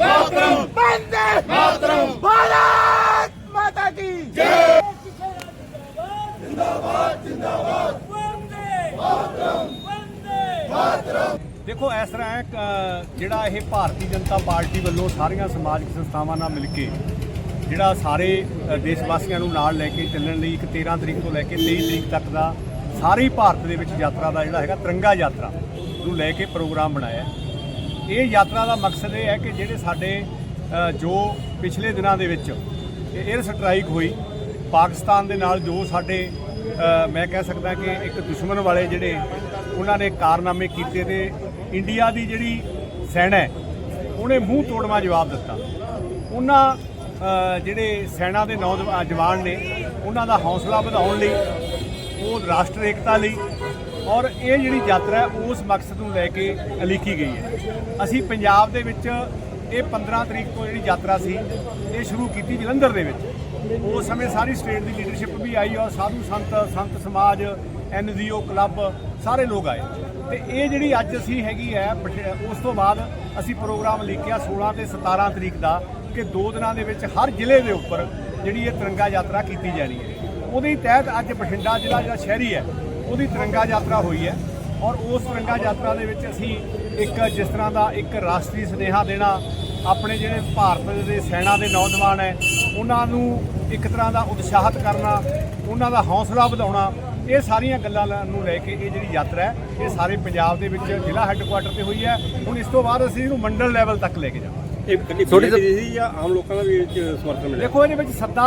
मातरम वंदे मातरम भारत माता की जय ਦੇਖੋ ਇਸ ਤਰ੍ਹਾਂ ਹੈ ਅ, ਜਿਹੜਾ ਇਹ ਭਾਰਤੀ ਜਨਤਾ ਪਾਰਟੀ ਵੱਲੋਂ ਸਾਰੀਆਂ ਸਮਾਜਿਕ ਸੰਸਥਾਵਾਂ ਨਾਲ ਮਿਲ ਕੇ ਜਿਹੜਾ ਸਾਰੇ ਅ, ਦੇਸ਼ ਵਾਸੀਆਂ ਨੂੰ ਨਾਲ ਲੈ ਕੇ ਚੱਲਣ ਲਈ ਇੱਕ 13 ਤਰੀਕ ਤੋਂ ਲੈ ਕੇ 23 ਤਰੀਕ ਤੱਕ ਦਾ ਸਾਰੇ ਭਾਰਤ ਦੇ ਵਿੱਚ ਯਾਤਰਾ ਦਾ ਜਿਹੜਾ ਹੈਗਾ ਤਿਰੰਗਾ ਯਾਤਰਾ ਨੂੰ ਲੈ ਕੇ ਪ੍ਰੋਗਰਾਮ ਬਣਾਇਆ ਹੈ। ਇਹ ਯਾਤਰਾ ਦਾ ਮਕਸਦ ਇਹ ਹੈ ਕਿ ਜਿਹੜੇ ਸਾਡੇ ਜੋ ਪਿਛਲੇ ਦਿਨਾਂ ਦੇ ਵਿੱਚ 에ਅਰ ਸਟ੍ਰਾਈਕ ਹੋਈ, ਪਾਕਿਸਤਾਨ ਦੇ ਨਾਲ ਜੋ ਸਾਡੇ ਮੈਂ ਕਹਿ ਸਕਦਾ ਕਿ ਇੱਕ ਦੁਸ਼ਮਣ ਵਾਲੇ ਜਿਹੜੇ ਉਹਨਾਂ ਨੇ ਕਾਰਨਾਮੇ ਕੀਤੇ ਤੇ ਇੰਡੀਆ ਦੀ ਜਿਹੜੀ ਸੈਨਾ ਹੈ, ਉਹਨੇ ਮੂੰਹ ਤੋੜਵਾ ਜਵਾਬ ਦਿੱਤਾ। ਉਹਨਾਂ ਜਿਹੜੇ ਸੈਨਾ ਦੇ ਨੌਜਵਾਨ ਜਵਾਨ ਨੇ, ਉਹਨਾਂ ਦਾ ਹੌਸਲਾ ਵਧਾਉਣ ਲਈ, ਉਹ ਰਾਸ਼ਟਰ ਏਕਤਾ ਲਈ ਔਰ ਇਹ ਜਿਹੜੀ ਯਾਤਰਾ ਉਸ ਮਕਸਦ ਨੂੰ ਲੈ ਕੇ ਲਿਖੀ ਗਈ ਹੈ। ਅਸੀਂ ਪੰਜਾਬ ਦੇ ਵਿੱਚ ਇਹ 15 ਤਰੀਕ ਤੋਂ ਜਿਹੜੀ ਯਾਤਰਾ ਸੀ, ਇਹ ਸ਼ੁਰੂ ਕੀਤੀ ਜਲੰਧਰ ਦੇ ਵਿੱਚ। ਉਸ ਸਮੇਂ ਸਾਰੀ ਸਟੇਟ ਦੀ ਲੀਡਰਸ਼ਿਪ ਵੀ ਆਈ ਔਰ ਸਾਧੂ ਸੰਤ ਸੰਤ ਸਮਾਜ ਐਨਜੀਓ ਕਲੱਬ ਸਾਰੇ ਲੋਕ ਆਏ। ਤੇ ਇਹ ਜਿਹੜੀ ਅੱਜ ਅਸੀਂ ਹੈਗੀ ਹੈ ਬਠ- ਉਸ ਤੋਂ ਬਾਅਦ ਅਸੀਂ ਪ੍ਰੋਗਰਾਮ ਲਿਖਿਆ 16 ਤੇ 17 ਤਰੀਕ ਦਾ ਕਿ ਦੋ ਦਿਨਾਂ ਦੇ ਵਿੱਚ ਹਰ ਜ਼ਿਲ੍ਹੇ ਦੇ ਉੱਪਰ ਜਿਹੜੀ ਇਹ ਤਿਰੰਗਾ ਯਾਤਰਾ ਕੀਤੀ ਜਾਣੀ ਹੈ। ਉਹਦੇ ਤਹਿਤ ਅੱਜ ਬਠਿੰਡਾ ਜ਼ਿਲ੍ਹਾ ਜਿਹੜਾ ਸ਼ਹਿਰੀ ਹੈ ਉਹਦੀ ਤਿਰੰਗਾ ਯਾਤਰਾ ਹੋਈ ਹੈ ਔਰ ਉਸ ਤਿਰੰਗਾ ਯਾਤਰਾ ਦੇ ਵਿੱਚ ਅਸੀਂ ਇੱਕ ਜਿਸ ਤਰ੍ਹਾਂ ਦਾ ਇੱਕ ਰਾਸ਼ਟਰੀ ਸੁਨੇਹਾ ਦੇਣਾ, ਆਪਣੇ ਜਿਹੜੇ ਭਾਰਤ ਦੇ ਸੈਨਾ ਦੇ ਨੌਜਵਾਨ ਹੈ, ਉਹਨਾਂ ਨੂੰ ਇੱਕ ਤਰ੍ਹਾਂ ਦਾ ਉਤਸ਼ਾਹਿਤ ਕਰਨਾ, ਉਹਨਾਂ ਦਾ ਹੌਸਲਾ ਵਧਾਉਣਾ, ਇਹ ਸਾਰੀਆਂ ਗੱਲਾਂ ਲ- ਨੂੰ ਲੈ ਕੇ ਇਹ ਜਿਹੜੀ ਯਾਤਰਾ ਹੈ, ਇਹ ਸਾਰੇ ਪੰਜਾਬ ਦੇ ਵਿੱਚ ਜ਼ਿਲ੍ਹਾ ਹੈੱਡਕੁਆਟਰ ਤੇ ਹੋਈ ਹੈ। ਹੁਣ ਇਸ ਤੋਂ ਬਾਅਦ ਅਸੀਂ ਇਹਨੂੰ ਮੰਡਲ ਲੈਵਲ ਤੱਕ ਲੈ ਕੇ ਜਾਵਾਂਗੇ। ਇਹ ਕੱਲੀ ਥੋੜ੍ਹੀ ਥੋੜੀ ਸੀ ਜਾਂ ਆਮ ਲੋਕਾਂ ਦਾ ਵੀ ਇਹ 'ਚ ਸਮਰਥਨ ਮਿਲਿਆ? ਦੇਖੋ ਇਹਦੇ ਵਿੱਚ ਸੱਦਾ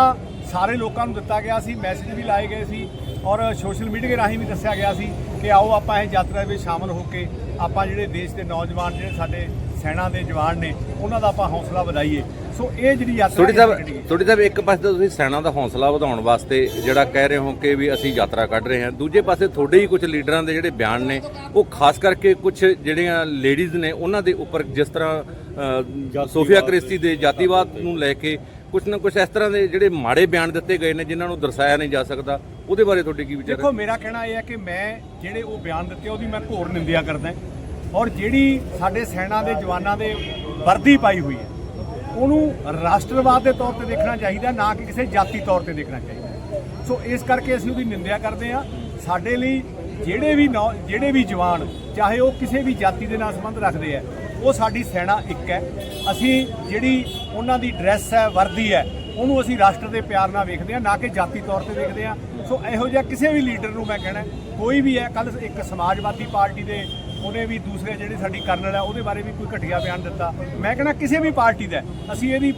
ਸਾਰੇ ਲੋਕਾਂ ਨੂੰ ਦਿੱਤਾ ਗਿਆ ਸੀ ਮੈਸੇਜ ਵੀ ਲਾਏ ਗਏ ਸੀ ਔਰ ਸੋਸ਼ਲ ਮੀਡੀਆ ਰਾਹੀਂ ਵੀ ਦੱਸਿਆ ਗਿਆ ਸੀ ਕਿ ਆਓ ਆਪਾਂ ਇਹ ਯਾਤਰਾ ਵਿੱਚ ਸ਼ਾਮਲ ਹੋ ਕੇ ਆਪਾਂ ਜਿਹੜੇ ਦੇਸ਼ ਦੇ ਨੌਜਵਾਨ ਜਿਹੜੇ ਸਾਡੇ ਸੈਨਾ ਦੇ ਜਵਾਨ ਨੇ ਉਹਨਾਂ ਦਾ ਆਪਾਂ ਹੌਸਲਾ ਵਧਾਈਏ। ਸੋ ਇਹ ਜਿਹੜੀ ਯਾਤਰਾ ਥੋੜੀ ਸਾਹਿਬ। ਥੋੜੀ ਸਾਹਿਬ ਇੱਕ ਪਾਸੇ ਤਾਂ ਤੁਸੀਂ ਸੈਨਾ ਦਾ ਹੌਸਲਾ ਵਧਾਉਣ ਵਾਸਤੇ ਜਿਹੜਾ ਕਹਿ ਰਹੇ ਹੋ ਕਿ ਵੀ ਅਸੀਂ ਯਾਤਰਾ ਕੱਢ ਰਹੇ ਹਾਂ ਦੂਜੇ ਪਾਸੇ ਤੁਹਾਡੇ ਹੀ ਕੁਝ ਲੀਡਰਾਂ ਦੇ ਜਿਹੜੇ ਬਿਆਨ ਨੇ ਉਹ ਖਾਸ ਕਰਕੇ ਕੁਝ ਜਿਹੜੀਆਂ ਲੇਡੀਜ਼ ਨੇ ਉਹਨਾਂ ਦੇ ਉੱਪਰ ਜਿਸ ਤਰ੍ਹਾਂ ਸੋਫੀਆ ਕ੍ਰਿਸਟੀ ਦੇ ਜਾਤੀਵਾਦ ਨੂੰ ਲੈ ਕੇ ਕੁਝ ਨਾ ਕੁਝ ਇਸ ਤਰ੍ਹਾਂ ਦੇ ਜਿਹੜੇ ਮਾੜੇ ਬਿਆਨ ਦਿੱਤੇ ਗਏ ਨੇ ਜਿਨ੍ਹਾਂ ਨੂੰ ਦਰਸਾਇਆ ਨਹੀਂ ਜਾ ਸਕਦਾ ਉਹਦੇ ਬਾਰੇ ਤੁਹਾਡੇ ਕੀ ਵਿਚਾਰ ਦੇਖੋ ਮੇਰਾ ਕਹਿਣਾ ਇਹ ਹੈ ਕਿ ਮੈਂ ਜਿਹੜੇ ਉਹ ਬਿਆਨ ਦਿੱਤੇ ਉਹਦੀ ਮੈਂ ਘੋਰ ਨਿੰਦਿਆ ਕਰਦਾ। ਔਰ ਜਿਹੜੀ ਸਾਡੇ ਸੈਨਾ ਦੇ ਜਵਾਨਾਂ ਦੇ ਵਰਦੀ ਪਾਈ ਹੋਈ ਹੈ, ਉਹਨੂੰ ਰਾਸ਼ਟਰਵਾਦ ਦੇ ਤੌਰ ਤੇ ਦੇਖਣਾ ਚਾਹੀਦਾ, ਨਾ ਕਿ ਕਿਸੇ ਜਾਤੀ ਤੌਰ ਤੇ ਦੇਖਣਾ ਚਾਹੀਦਾ। ਸੋ ਇਸ ਕਰਕੇ ਅਸੀਂ ਉਹਦੀ ਨਿੰਦਿਆ ਕਰਦੇ ਹਾਂ। ਸਾਡੇ ਲਈ ਜਿਹੜੇ ਵੀ ਨੌ- ਜਿਹੜੇ ਵੀ ਜਵਾਨ, ਚਾਹੇ ਉਹ ਕਿਸੇ ਵੀ ਜਾਤੀ ਦੇ ਨਾਲ ਸੰਬੰਧ ਰੱਖਦੇ ਆ ਉਹ ਸਾਡੀ ਸੈਨਾ ਇੱਕ ਹੈ। ਅਸੀਂ ਜਿਹੜੀ ਉਹਨਾਂ ਦੀ ਡਰੈਸ ਹੈ, ਵਰਦੀ ਹੈ, ਉਹਨੂੰ ਅਸੀਂ ਰਾਸ਼ਟਰ ਦੇ ਪਿਆਰ ਨਾਲ ਵੇਖਦੇ ਹਾਂ, ਨਾ ਕਿ ਜਾਤੀ ਤੌਰ ਤੇ ਦੇਖਦੇ ਹਾਂ। ਸੋ ਇਹੋ ਜਿਹਾ ਕਿਸੇ ਵੀ ਲੀਡਰ ਨੂੰ ਮੈਂ ਕਹਿਣਾ ਕੋਈ ਵੀ ਹੈ ਕੱਲ ਇੱਕ ਸਮਾਜਵਾਦੀ ਪਾਰਟੀ ਦੇ ਉਹਨੇ ਵੀ ਦੂਸਰੇ ਜਿਹੜੀ ਸਾਡੀ ਕਰਨਲ ਹੈ ਉਹਦੇ ਬਾਰੇ ਵੀ ਕੋਈ ਘਟੀਆ ਬਿਆਨ ਦਿੱਤਾ। ਮੈਂ ਕਹਿਣਾ ਕਿਸੇ ਵੀ ਪਾਰਟੀ ਦਾ ਅਸੀਂ ਇਹਦੀ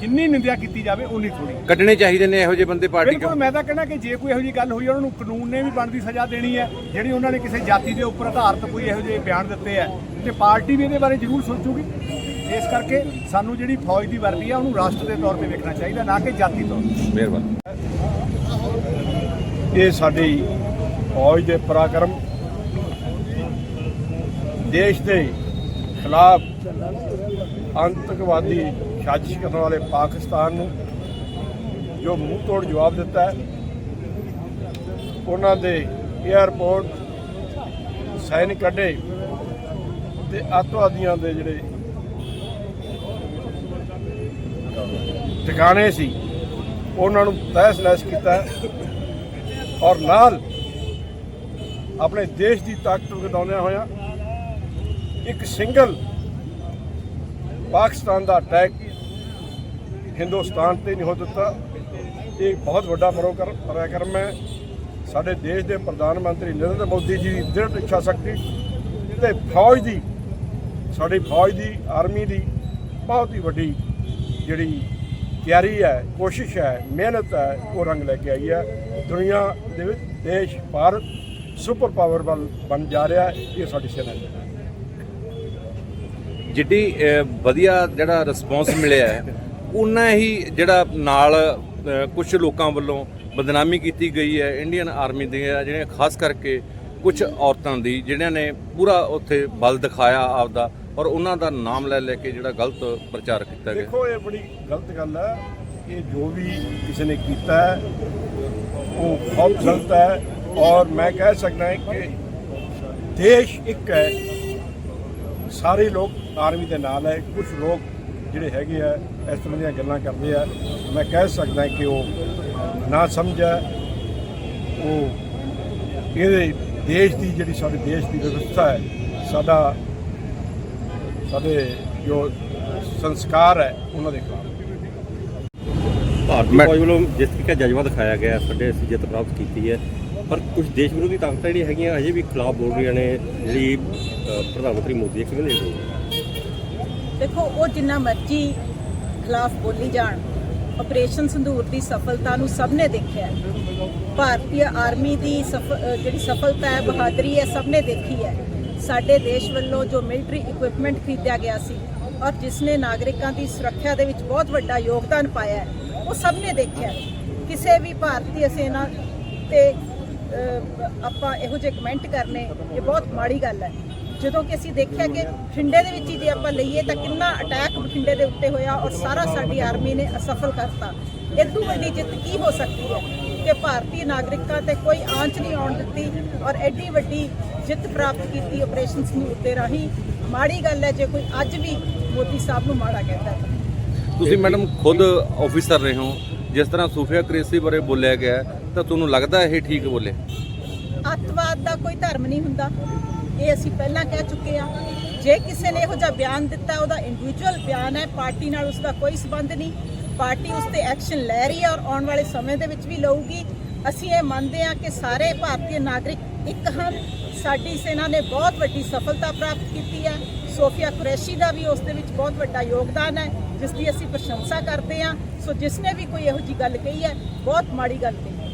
ਜਿੰਨੀ ਨਿੰਦਿਆ ਕੀਤੀ ਜਾਵੇ ਉਨੀ ਥੋੜੀ ਕੱਢਣੇ ਚਾਹੀਦੇ ਨੇ ਇਹੋ ਜਿਹੇ ਬੰਦੇ ਪਾਰਟੀ ਬਿਲਕੁਲ ਮੈਂ ਤਾਂ ਕਹਿਣਾ ਕਿ ਜੇ ਕੋਈ ਇਹੋ ਜਿਹੀ ਗੱਲ ਹੋਈ ਉਹਨਾਂ ਨੂੰ ਕਾਨੂੰਨ ਨੇ ਵੀ ਬਣਦੀ ਸਜ਼ਾ ਦੇਣੀ ਹੈ ਜਿਹੜੀ ਉਹਨਾਂ ਨੇ ਕਿਸੇ ਜਾਤੀ ਦੇ ਉੱਪਰ ਆਧਾਰਿਤ ਕੋਈ ਇਹੋ ਜਿਹੇ ਬਿਆਨ ਦਿੱਤੇ ਹੈ ਤੇ ਪਾਰਟੀ ਵੀ ਇਹਦੇ ਬਾਰੇ ਜ਼ਰੂਰ ਸੋਚੂਗੀ। ਇਸ ਕਰਕੇ ਸਾਨੂੰ ਜਿਹੜੀ ਫੌਜ ਦੀ ਵਰਦੀ ਹੈ ਉਹਨੂੰ ਰਾਸ਼ਟਰ ਦੇ ਤੌਰ ਤੇ ਵੇਖਣਾ ਚਾਹੀਦਾ ਨਾ ਕਿ ਜਾਤੀ ਤੌਰ ਤੇ। ਮਿਹਰਬਾਨੀ। ਇਹ ਸਾਡੀ ਫੌਜ ਦੇ ਪਰਾਕਰਮ ਦੇਸ਼ ਦੇ ਖਿਲਾਫ ਅੰਤਕਵਾਦੀ ਸਾਜ਼ਿਸ਼ ਕਰਨ ਵਾਲੇ ਪਾਕਿਸਤਾਨ ਨੂੰ ਜੋ ਮੂੰਹ ਤੋੜ ਜਵਾਬ ਦਿੱਤਾ ਹੈ, ਉਹਨਾਂ ਦੇ 에ਅਰਪੋਰਟ ਸਾਈਨ ਕੱਢੇ ਤੇ ਅੱਤਵਾਦੀਆਂ ਦੇ ਜਿਹੜੇ ਟਿਕਾਣੇ ਸੀ, ਉਹਨਾਂ ਨੂੰ ਤਹਿਸ ਨਹਿਸ ਕੀਤਾ ਔਰ ਨਾਲ ਆਪਣੇ ਦੇਸ਼ ਦੀ ਤਾਕਤ ਵਧਾਉਂਦਿਆਂ ਹੋਇਆਂ ਇੱਕ ਸਿੰਗਲ ਪਾਕਿਸਤਾਨ ਦਾ ਅਟੈਕ ਹਿੰਦੁਸਤਾਨ ਤੇ ਨਹੀਂ ਹੋ ਦਿੱਤਾ। ਇਹ ਬਹੁਤ ਵੱਡਾ ਪਰੋਕਰ ਪਰਾਕਰਮ ਹੈ। ਸਾਡੇ ਦੇਸ਼ ਦੇ ਪ੍ਰਧਾਨ ਮੰਤਰੀ ਨਰਿੰਦਰ ਮੋਦੀ ਜੀ ਦੀ ਦ੍ਰਿੜ ਇੱਛਾ ਸ਼ਕਤੀ ਤੇ ਫੌਜ ਦੀ, ਸਾਡੀ ਫੌਜ ਦੀ, ਆਰਮੀ ਦੀ ਬਹੁਤ ਹੀ ਵੱਡੀ ਜਿਹੜੀ ਤਿਆਰੀ ਹੈ, ਕੋਸ਼ਿਸ਼ ਹੈ, ਮਿਹਨਤ ਹੈ, ਉਹ ਰੰਗ ਲੈ ਕੇ ਆਈ ਹੈ। ਦੁਨੀਆ ਦੇ ਵਿੱਚ ਦੇਸ਼, ਭਾਰਤ ਸੁਪਰ ਪਾਵਰ ਵੱਲ ਬਣ ਜਾ ਰਿਹਾ ਇਹ ਸਾਡੀ ਸੈਨਾ ਹੈ। ਜਿੱਡੀ ਵਧੀਆ ਜਿਹੜਾ ਰਿਸਪੌਂਸ ਮਿਲਿਆ ਹੈ ਉਨਾ ਹੀ ਜਿਹੜਾ ਨਾਲ ਕੁਝ ਲੋਕਾਂ ਵੱਲੋਂ ਬਦਨਾਮੀ ਕੀਤੀ ਗਈ ਹੈ ਇੰਡੀਅਨ ਆਰਮੀ ਦੀਆਂ ਜਿਹੜੀਆਂ ਖਾਸ ਕਰਕੇ ਕੁਝ ਔਰਤਾਂ ਦੀ ਜਿਹੜਿਆਂ ਨੇ ਪੂਰਾ ਉੱਥੇ ਬਲ ਦਿਖਾਇਆ ਆਪਦਾ, ਔਰ ਉਹਨਾਂ ਦਾ ਨਾਮ ਲੈ ਲੈ ਕੇ ਜਿਹੜਾ ਗਲਤ ਪ੍ਰਚਾਰ ਕੀਤਾ ਗਿਆ। ਦੇਖੋ, ਇਹ ਬੜੀ ਗਲਤ ਗੱਲ ਹੈ ਇਹ ਜੋ ਵੀ ਕਿਸੇ ਨੇ ਕੀਤਾ ਹੈ, ਉਹ ਬਹੁਤ ਗਲਤ ਹੈ, ਔਰ ਮੈਂ ਕਹਿ ਸਕਦਾ ਹਾਂ ਕਿ ਦੇਸ਼ ਇੱਕ ਹੈ। ਸਾਰੇ ਲੋਕ ਆਰਮੀ ਦੇ ਨਾਲ ਹੈ। ਕੁਝ ਲੋਕ ਜਿਹੜੇ ਹੈਗੇ ਆ ਇਸ ਤਰ੍ਹਾਂ ਦੀਆਂ ਗੱਲਾਂ ਕਰਦੇ ਆ। ਮੈਂ ਕਹਿ ਸਕਦਾ ਕਿ ਉਹ ਨਾ ਸਮਝ ਹੈ ਉਹ ਇਹਦੇ ਦੇਸ਼ ਦੀ ਜਿਹੜੀ ਸਾਡੇ ਦੇਸ਼ ਦੀ ਵਿਵਸਥਾ ਹੈ ਸਾਡਾ ਸਾਡੇ ਜੋ ਸੰਸਕਾਰ ਹੈ ਉਹਨਾਂ ਦੇ ਖਿਲਾਫ। ਭਾਰਤੀ ਫੌਜ ਵੱਲੋਂ ਜਿਸ ਤਰੀਕੇ ਜਜ਼ਬਾ ਦਿਖਾਇਆ ਗਿਆ ਸਾਡੇ ਅਸੀਂ ਜਿੱਤ ਪ੍ਰਾਪਤ ਕੀਤੀ ਹੈ। ਪਰ ਕੁਝ ਦੇਸ਼ ਵਿਰੋਧੀ ਤਾਕਤਾਂ ਜਿਹੜੀਆਂ ਹੈਗੀਆਂ, ਅਜੇ ਵੀ ਖਿਲਾਫ ਬੋਲ ਰਹੀਆਂ ਨੇ ਜਿਹੜੀ ਪ੍ਰਧਾਨ ਮੰਤਰੀ ਮੋਦੀ ਕਿਵੇਂ ਦੇ ਰਹੇ ਦੇਖੋ, ਉਹ ਜਿੰਨਾ ਮਰਜ਼ੀ ਖਿਲਾਫ ਬੋਲੀ ਜਾਣ, ਆਪਰੇਸ਼ਨ ਸੰਧੂਰ ਦੀ ਸਫਲਤਾ ਨੂੰ ਸਭ ਨੇ ਦੇਖਿਆ ਭਾਰਤੀ ਆਰਮੀ ਦੀ ਜਿਹੜੀ ਸਫਲਤਾ ਹੈ, ਬਹਾਦਰੀ ਹੈ, ਸਭ ਨੇ ਦੇਖੀ ਹੈ। ਸਾਡੇ ਦੇਸ਼ ਵੱਲੋਂ ਜੋ ਮਿਲਟਰੀ ਇਕਵਿਪਮੈਂਟ ਖਰੀਦਿਆ ਗਿਆ ਸੀ ਔਰ ਜਿਸ ਨੇ ਨਾਗਰਿਕਾਂ ਦੀ ਸੁਰੱਖਿਆ ਦੇ ਵਿੱਚ ਬਹੁਤ ਵੱਡਾ ਯੋਗਦਾਨ ਪਾਇਆ ਹੈ, ਉਹ ਸਭ ਨੇ ਦੇਖਿਆ ਕਿਸੇ ਵੀ ਭਾਰਤੀ ਸੈਨਾ ਤੇ ਆਪਾਂ ਇਹੋ ਜਿਹੇ ਕਮੈਂਟ ਕਰਨੇ, ਇਹ ਬਹੁਤ ਮਾੜੀ ਗੱਲ ਹੈ। ਜਦੋਂ ਕਿ ਅਸੀਂ ਦੇਖਿਆ ਕਿ ਬਠਿੰਡੇ ਦੇ ਵਿੱਚ ਜੇ ਆਪਾਂ ਲਈਏ ਤਾਂ ਕਿੰਨਾ ਅਟੈਕ ਬਠਿੰਡੇ ਦੇ ਉੱਤੇ ਹੋਇਆ ਔਰ ਸਾਰਾ ਸਾਡੀ ਆਰਮੀ ਨੇ ਅਸਫਲ ਕਰਤਾ। ਇਦੋਂ ਵੱਡੀ ਜਿੱਤ ਕੀ ਹੋ ਸਕਦੀ ਹੈ ਕਿ ਭਾਰਤੀ ਨਾਗਰਿਕਾਂ ਤੇ ਕੋਈ ਆਂਚ ਨਹੀਂ ਆਉਣ ਦਿੱਤੀ ਔਰ ਐਡੀ ਵੱਡੀ ਜਿੱਤ ਪ੍ਰਾਪਤ ਕੀਤੀ ਆਪਰੇਸ਼ਨ ਸੰਧੂਰ ਦੇ ਰਾਹੀਂ? ਮਾੜੀ ਗੱਲ ਹੈ, ਜੇ ਕੋਈ ਅੱਜ ਵੀ ਮੋਦੀ ਸਾਹਿਬ ਨੂੰ ਮਾੜਾ ਕਹਿੰਦਾ ਤੁਸੀਂ ਮੈਡਮ ਖੁਦ ਆਫੀਸਰ ਰਹੇ ਹੋ। ਜਿਸ ਤਰ੍ਹਾਂ ਸੂਫੀਆ ਕ੍ਰੇਸੀ ਬਾਰੇ ਬੋਲਿਆ ਗਿਆ ਤਾਂ ਤੁਹਾਨੂੰ ਲੱਗਦਾ ਇਹ ਠੀਕ ਬੋਲੇ? ਅੱਤਵਾਦ ਦਾ ਕੋਈ ਧਰਮ ਨਹੀਂ ਹੁੰਦਾ। ਇਹ ਅਸੀਂ ਪਹਿਲਾਂ ਕਹਿ ਚੁੱਕੇ ਆ ਜੇ ਕਿਸੇ ਨੇ ਇਹੋ ਜਿਹਾ ਬਿਆਨ ਦਿੱਤਾ, ਉਹਦਾ ਇੰਡੀਵਿਜੂਅਲ ਬਿਆਨ ਹੈ, ਪਾਰਟੀ ਨਾਲ ਉਸ ਦਾ ਕੋਈ ਸਬੰਧ ਨਹੀਂ। ਪਾਰਟੀ ਉਸ ਤੇ ਐਕਸ਼ਨ ਲੈ ਰਹੀ ਹੈ ਔਰ ਆਉਣ ਵਾਲੇ ਸਮੇਂ ਦੇ ਵਿੱਚ ਵੀ ਲਊਗੀ। ਅਸੀਂ ਇਹ ਮੰਨਦੇ ਹਾਂ ਕਿ ਸਾਰੇ ਭਾਰਤੀ ਨਾਗਰਿਕ ਇੱਕ ਹਨ। ਸਾਡੀ ਸੈਨਾ ਨੇ ਬਹੁਤ ਵੱਡੀ ਸਫਲਤਾ ਪ੍ਰਾਪਤ ਕੀਤੀ ਹੈ। ਸੋਫੀਆ ਕੁਰੈਸ਼ੀ ਦਾ ਵੀ ਉਸ ਦੇ ਵਿੱਚ ਬਹੁਤ ਵੱਡਾ ਯੋਗਦਾਨ ਹੈ, ਜਿਸ ਦੀ ਅਸੀਂ ਪ੍ਰਸ਼ੰਸਾ ਕਰਦੇ ਹਾਂ। ਸੋ ਜਿਸ ਨੇ ਵੀ ਕੋਈ ਇਹੋ ਜੀ ਗੱਲ ਕਹੀ ਹੈ, ਬਹੁਤ ਮਾੜੀ ਗੱਲ ਕਹੀ